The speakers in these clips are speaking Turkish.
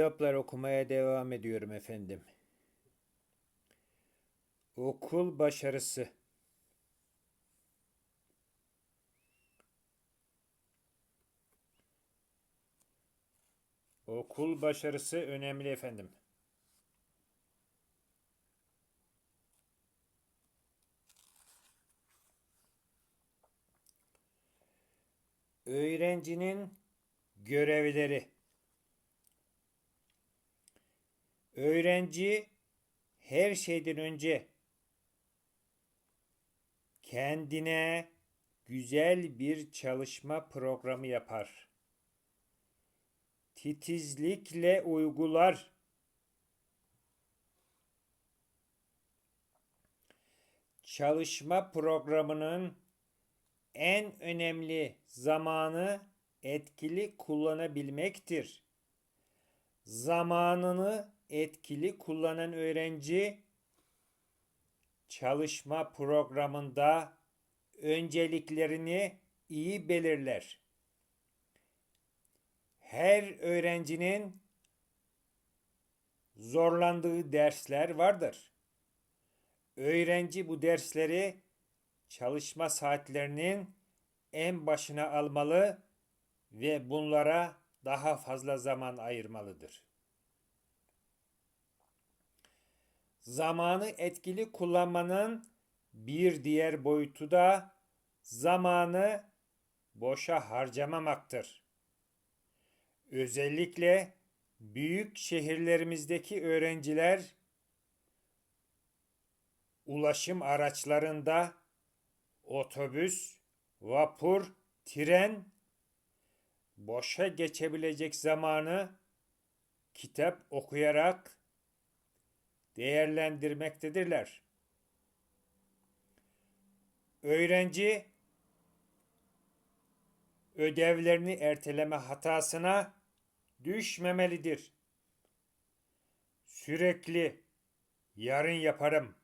Kitaplar okumaya devam ediyorum efendim. Okul başarısı. Okul başarısı önemli efendim. Öğrencinin görevleri. Öğrenci her şeyden önce kendine güzel bir çalışma programı yapar. Titizlikle uygular. Çalışma programının en önemli zamanı etkili kullanabilmektir. Zamanını etkili kullanan öğrenci çalışma programında önceliklerini iyi belirler. Her öğrencinin zorlandığı dersler vardır. Öğrenci bu dersleri çalışma saatlerinin en başına almalı ve bunlara daha fazla zaman ayırmalıdır. Zamanı etkili kullanmanın bir diğer boyutu da zamanı boşa harcamamaktır. Özellikle büyük şehirlerimizdeki öğrenciler ulaşım araçlarında otobüs, vapur, tren boşa geçebilecek zamanı kitap okuyarak değerlendirmektedirler. Öğrenci ödevlerini erteleme hatasına düşmemelidir. Sürekli yarın yaparım,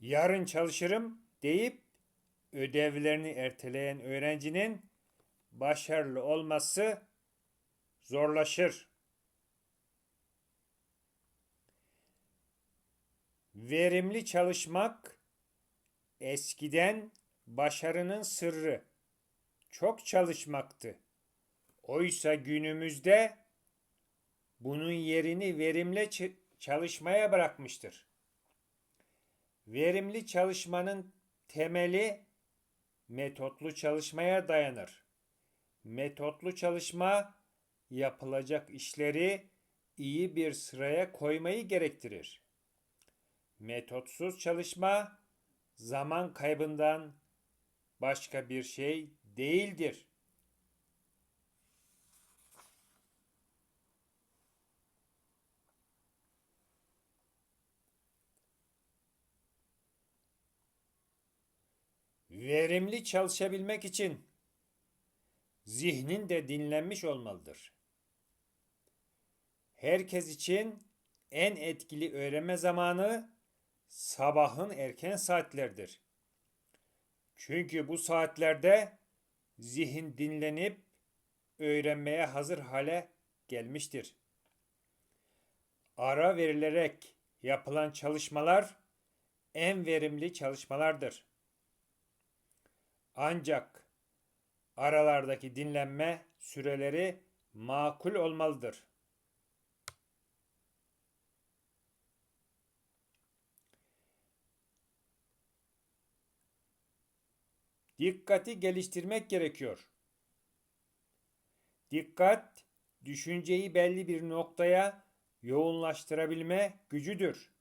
yarın çalışırım deyip ödevlerini erteleyen öğrencinin başarılı olması zorlaşır. Verimli çalışmak eskiden başarının sırrı çok çalışmaktı. Oysa günümüzde bunun yerini verimli çalışmaya bırakmıştır. Verimli çalışmanın temeli metotlu çalışmaya dayanır. Metotlu çalışma yapılacak işleri iyi bir sıraya koymayı gerektirir. Metotsuz çalışma zaman kaybından başka bir şey değildir. Verimli çalışabilmek için zihnin de dinlenmiş olmalıdır. Herkes için en etkili öğrenme zamanı sabahın erken saatlerdir. Çünkü bu saatlerde zihin dinlenip öğrenmeye hazır hale gelmiştir. Ara verilerek yapılan çalışmalar en verimli çalışmalardır. Ancak aralardaki dinlenme süreleri makul olmalıdır. Dikkati geliştirmek gerekiyor. Dikkat, düşünceyi belli bir noktaya yoğunlaştırabilme gücüdür.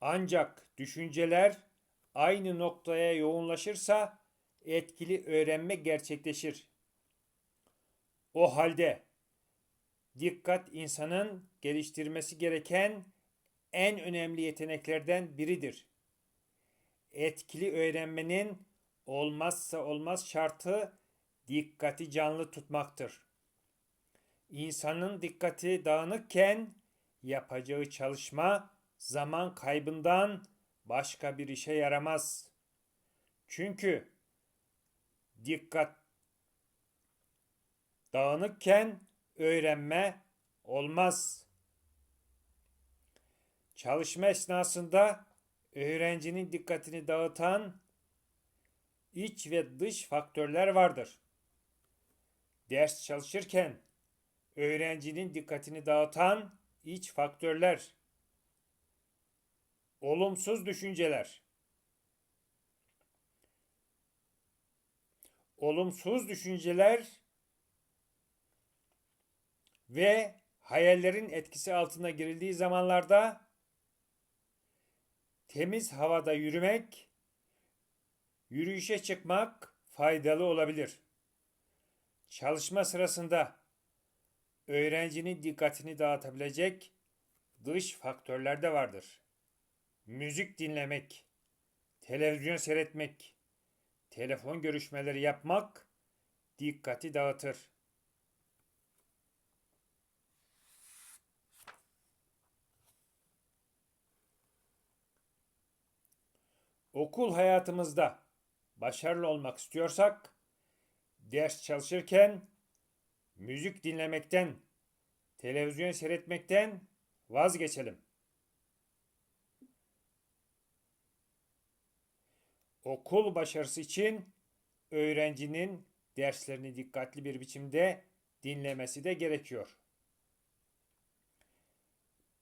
Ancak düşünceler aynı noktaya yoğunlaşırsa etkili öğrenme gerçekleşir. O halde dikkat insanın geliştirmesi gereken en önemli yeteneklerden biridir. Etkili öğrenmenin olmazsa olmaz şartı dikkati canlı tutmaktır. İnsanın dikkati dağınıkken yapacağı çalışma zaman kaybından başka bir işe yaramaz. Çünkü dikkat Dağınıkken öğrenme olmaz. Çalışma esnasında öğrencinin dikkatini dağıtan iç ve dış faktörler vardır. Ders çalışırken öğrencinin dikkatini dağıtan iç faktörler, olumsuz düşünceler, olumsuz düşünceler ve hayallerin etkisi altına girildiği zamanlarda temiz havada yürümek, yürüyüşe çıkmak faydalı olabilir. Çalışma sırasında öğrencinin dikkatini dağıtabilecek dış faktörler de vardır. Müzik dinlemek, televizyon seyretmek, telefon görüşmeleri yapmak dikkati dağıtır. Okul hayatımızda başarılı olmak istiyorsak ders çalışırken müzik dinlemekten, televizyon seyretmekten vazgeçelim. Okul başarısı için öğrencinin derslerini dikkatli bir biçimde dinlemesi de gerekiyor.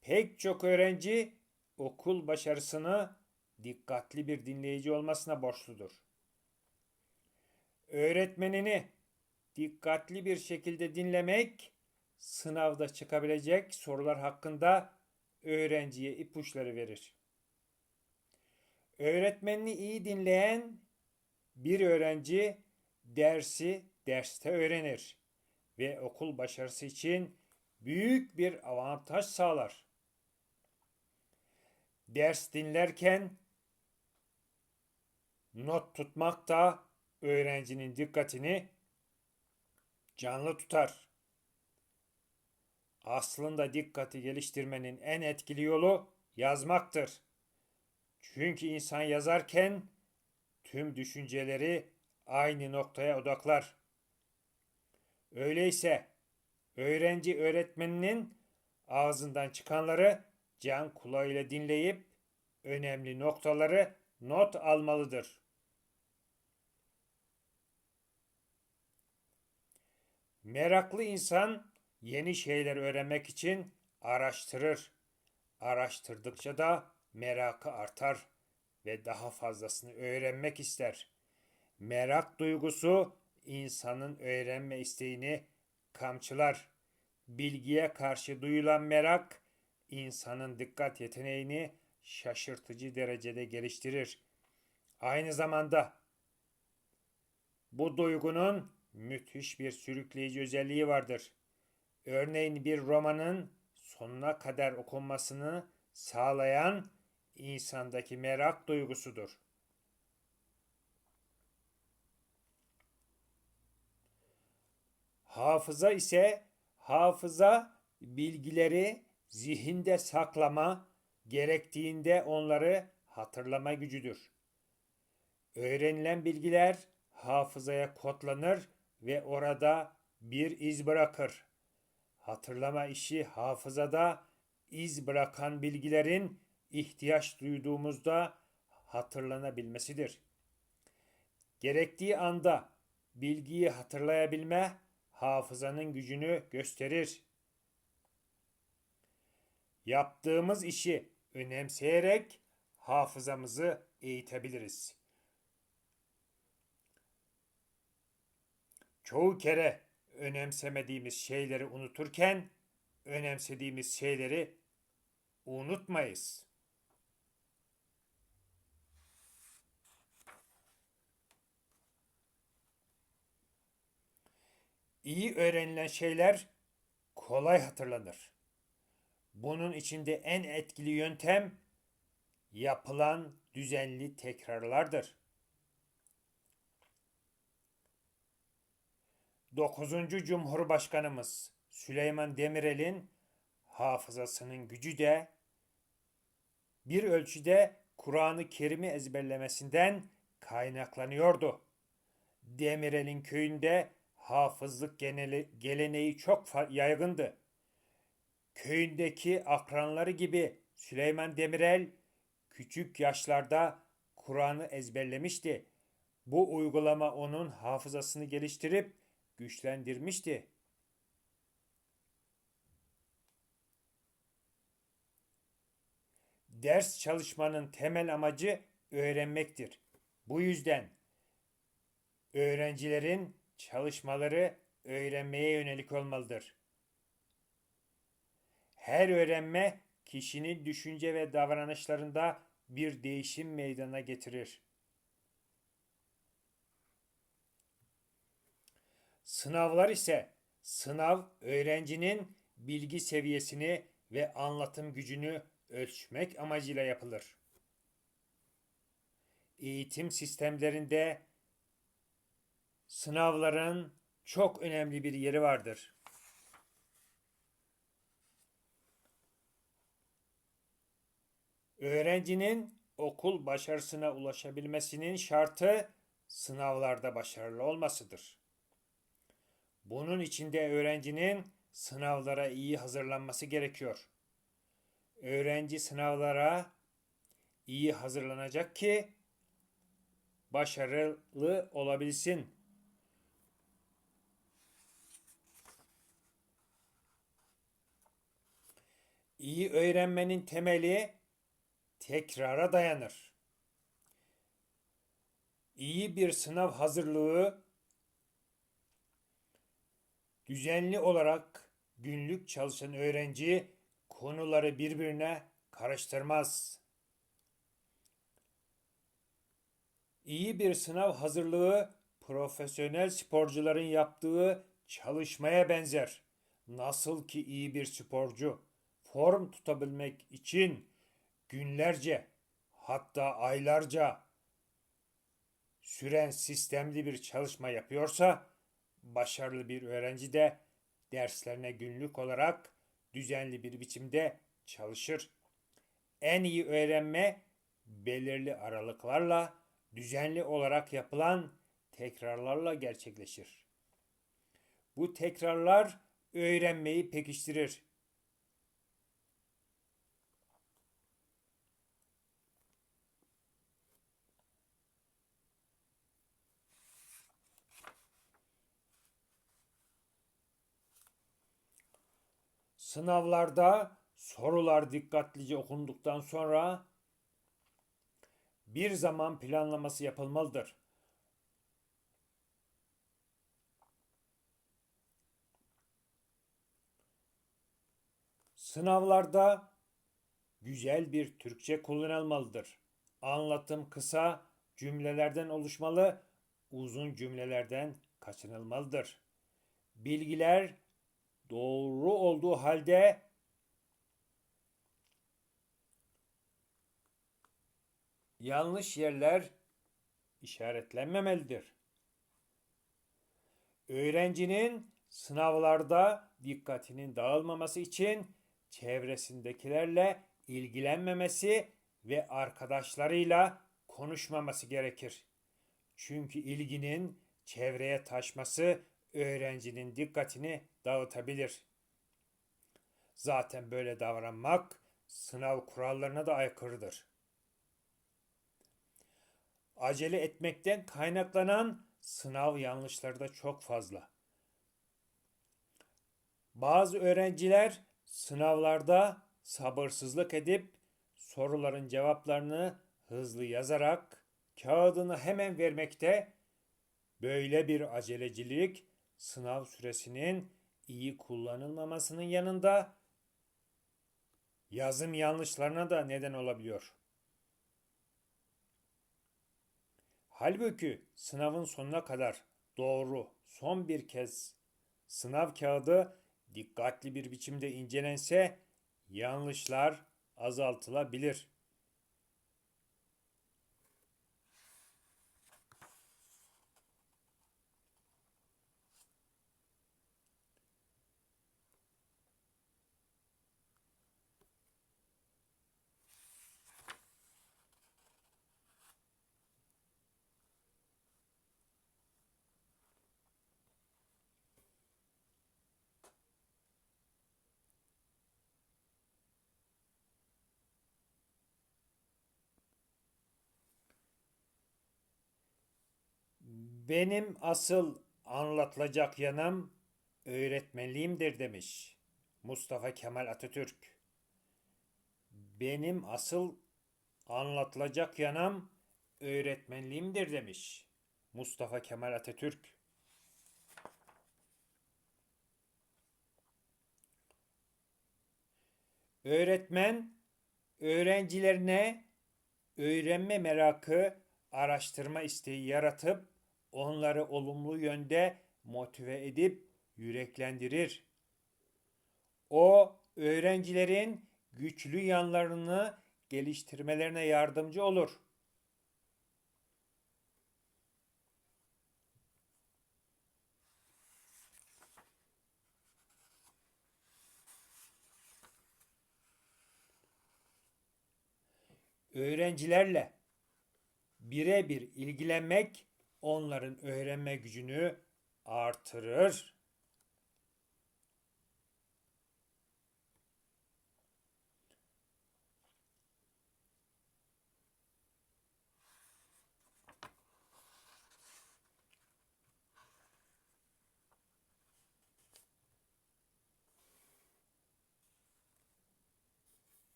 Pek çok öğrenci okul başarısını dikkatli bir dinleyici olmasına borçludur. Öğretmenini dikkatli bir şekilde dinlemek sınavda çıkabilecek sorular hakkında öğrenciye ipuçları verir. Öğretmenini iyi dinleyen bir öğrenci dersi derste öğrenir ve okul başarısı için büyük bir avantaj sağlar. Ders dinlerken not tutmak da öğrencinin dikkatini canlı tutar. Aslında dikkati geliştirmenin en etkili yolu yazmaktır. Çünkü insan yazarken tüm düşünceleri aynı noktaya odaklar. Öyleyse öğrenci öğretmeninin ağzından çıkanları can kulağıyla dinleyip önemli noktaları not almalıdır. Meraklı insan yeni şeyler öğrenmek için araştırır. Araştırdıkça da merakı artar ve daha fazlasını öğrenmek ister. Merak duygusu insanın öğrenme isteğini kamçılar. Bilgiye karşı duyulan merak insanın dikkat yeteneğini şaşırtıcı derecede geliştirir. Aynı zamanda bu duygunun müthiş bir sürükleyici özelliği vardır. Örneğin bir romanın sonuna kadar okunmasını sağlayan insandaki merak duygusudur. Hafıza ise hafıza bilgileri zihinde saklama, gerektiğinde onları hatırlama gücüdür. Öğrenilen bilgiler hafızaya kodlanır ve orada bir iz bırakır. Hatırlama işi hafızada iz bırakan bilgilerin ihtiyaç duyduğumuzda hatırlanabilmesidir. Gerektiği anda bilgiyi hatırlayabilme hafızanın gücünü gösterir. Yaptığımız işi önemseyerek hafızamızı eğitebiliriz. Çoğu kere önemsemediğimiz şeyleri unuturken önemsediğimiz şeyleri unutmayız. İyi öğrenilen şeyler kolay hatırlanır. Bunun içinde en etkili yöntem yapılan düzenli tekrarlardır. 9. Cumhurbaşkanımız Süleyman Demirel'in hafızasının gücü de bir ölçüde Kur'an-ı Kerim'i ezberlemesinden kaynaklanıyordu. Demirel'in köyünde hafızlık geneli, geleneği çok yaygındı. Köyündeki akranları gibi Süleyman Demirel küçük yaşlarda Kur'an'ı ezberlemişti. Bu uygulama onun hafızasını geliştirip güçlendirmişti. Ders çalışmanın temel amacı öğrenmektir. Bu yüzden öğrencilerin çalışmaları öğrenmeye yönelik olmalıdır. Her öğrenme kişinin düşünce ve davranışlarında bir değişim meydana getirir. Sınavlar ise sınav öğrencinin bilgi seviyesini ve anlatım gücünü ölçmek amacıyla yapılır. Eğitim sistemlerinde sınavların çok önemli bir yeri vardır. Öğrencinin okul başarısına ulaşabilmesinin şartı sınavlarda başarılı olmasıdır. Bunun için de öğrencinin sınavlara iyi hazırlanması gerekiyor. Öğrenci sınavlara iyi hazırlanacak ki başarılı olabilsin. İyi öğrenmenin temeli tekrara dayanır. İyi bir sınav hazırlığı düzenli olarak günlük çalışan öğrenci konuları birbirine karıştırmaz. İyi bir sınav hazırlığı profesyonel sporcuların yaptığı çalışmaya benzer. Nasıl ki iyi bir sporcu form tutabilmek için günlerce hatta aylarca süren sistemli bir çalışma yapıyorsa başarılı bir öğrenci de derslerine günlük olarak düzenli bir biçimde çalışır. En iyi öğrenme belirli aralıklarla düzenli olarak yapılan tekrarlarla gerçekleşir. Bu tekrarlar öğrenmeyi pekiştirir. Sınavlarda sorular dikkatlice okunduktan sonra bir zaman planlaması yapılmalıdır. Sınavlarda güzel bir Türkçe kullanılmalıdır. Anlatım kısa cümlelerden oluşmalı, uzun cümlelerden kaçınılmalıdır. Bilgiler doğru olduğu halde yanlış yerler işaretlenmemelidir. Öğrencinin sınavlarda dikkatinin dağılmaması için çevresindekilerle ilgilenmemesi ve arkadaşlarıyla konuşmaması gerekir. Çünkü ilginin çevreye taşması öğrencinin dikkatini dağıtabilir. Zaten böyle davranmak sınav kurallarına da aykırıdır. Acele etmekten kaynaklanan sınav yanlışları da çok fazla. Bazı öğrenciler sınavlarda sabırsızlık edip soruların cevaplarını hızlı yazarak kağıdını hemen vermekte böyle bir acelecilik sınav süresinin iyi kullanılmamasının yanında yazım yanlışlarına da neden olabiliyor. Halbuki sınavın sonuna kadar doğru son bir kez sınav kağıdı dikkatli bir biçimde incelense yanlışlar azaltılabilir. Benim asıl anlatılacak yanım öğretmenliğimdir demiş Mustafa Kemal Atatürk. Benim asıl anlatılacak yanım öğretmenliğimdir demiş Mustafa Kemal Atatürk. Öğretmen öğrencilerine öğrenme merakı, araştırma isteği yaratıp onları olumlu yönde motive edip yüreklendirir. O öğrencilerin güçlü yanlarını geliştirmelerine yardımcı olur. Öğrencilerle birebir ilgilenmek onların öğrenme gücünü artırır.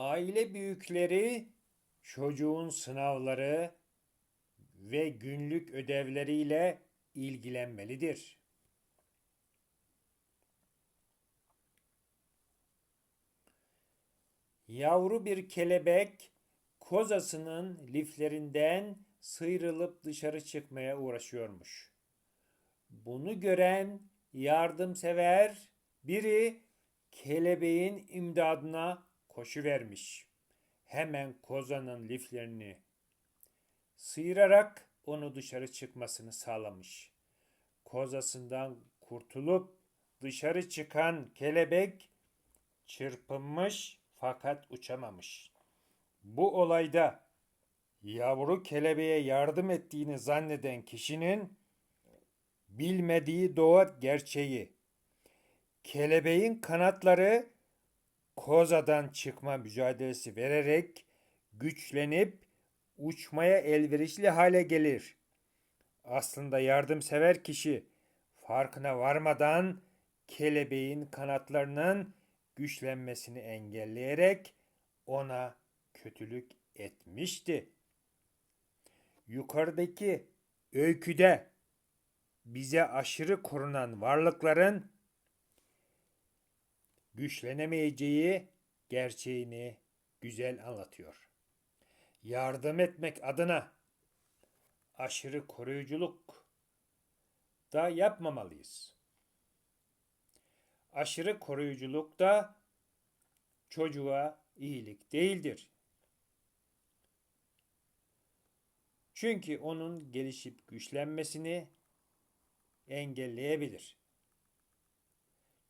Aile büyükleri çocuğun sınavları ve günlük ödevleriyle ilgilenmelidir. Yavru bir kelebek kozasının liflerinden sıyrılıp dışarı çıkmaya uğraşıyormuş. Bunu gören yardımsever biri kelebeğin imdadına koşu vermiş. Hemen kozanın liflerini sıyırarak onu dışarı çıkmasını sağlamış. Kozasından kurtulup dışarı çıkan kelebek çırpınmış fakat uçamamış. Bu olayda yavru kelebeğe yardım ettiğini zanneden kişinin bilmediği doğa gerçeği. Kelebeğin kanatları kozadan çıkma mücadelesi vererek güçlenip uçmaya elverişli hale gelir. Aslında yardımsever kişi farkına varmadan kelebeğin kanatlarının güçlenmesini engelleyerek ona kötülük etmişti. Yukarıdaki öyküde bize aşırı korunan varlıkların güçlenemeyeceği gerçeğini güzel anlatıyor. Yardım etmek adına aşırı koruyuculuk da yapmamalıyız. Aşırı koruyuculuk da çocuğa iyilik değildir. Çünkü onun gelişip güçlenmesini engelleyebilir.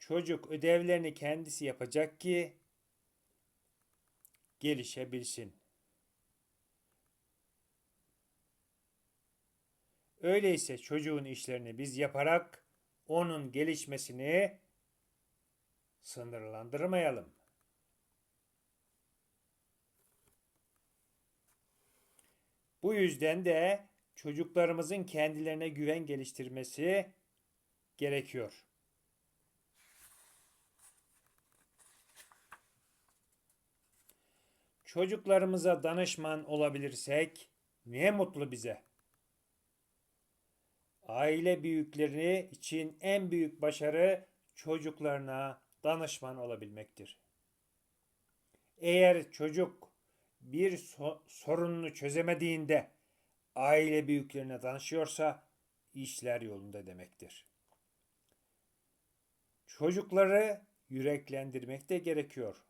Çocuk ödevlerini kendisi yapacak ki gelişebilsin. Öyleyse çocuğun işlerini biz yaparak onun gelişmesini sınırlandırmayalım. Bu yüzden de çocuklarımızın kendilerine güven geliştirmesi gerekiyor. Çocuklarımıza danışman olabilirsek ne mutlu bize. Aile büyükleri için en büyük başarı çocuklarına danışman olabilmektir. Eğer çocuk bir so- sorununu çözemediğinde aile büyüklerine danışıyorsa işler yolunda demektir. Çocukları yüreklendirmek de gerekiyor.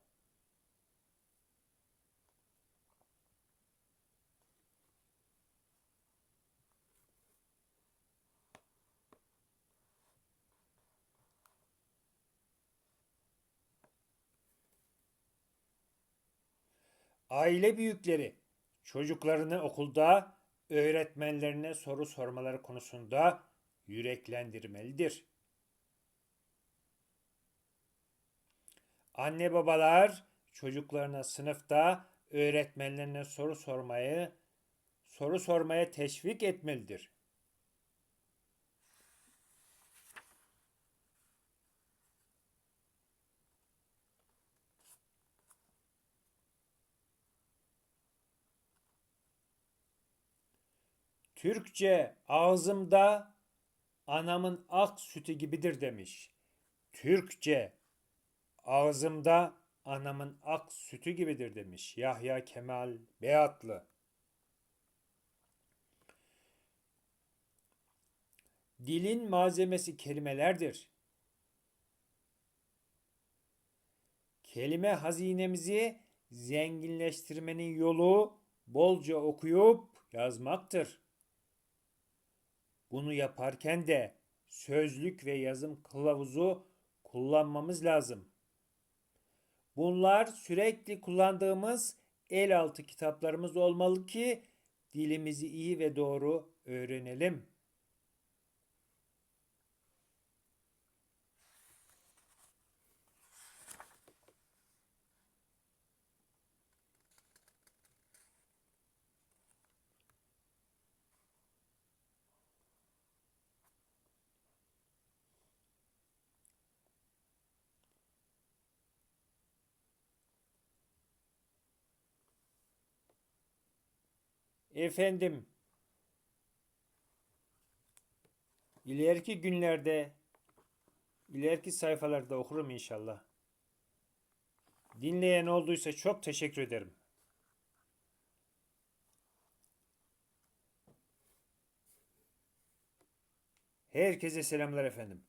Aile büyükleri çocuklarını okulda öğretmenlerine soru sormaları konusunda yüreklendirmelidir. Anne babalar çocuklarına sınıfta öğretmenlerine soru sormayı, soru sormaya teşvik etmelidir. Türkçe ağzımda anamın ak sütü gibidir demiş. Türkçe ağzımda anamın ak sütü gibidir demiş Yahya Kemal Beyatlı. Dilin malzemesi kelimelerdir. Kelime hazinemizi zenginleştirmenin yolu bolca okuyup yazmaktır. Bunu yaparken de sözlük ve yazım kılavuzu kullanmamız lazım. Bunlar sürekli kullandığımız el altı kitaplarımız olmalı ki dilimizi iyi ve doğru öğrenelim. Efendim, ileriki günlerde, ileriki sayfalarda okurum inşallah. Dinleyen olduysa çok teşekkür ederim. Herkese selamlar efendim.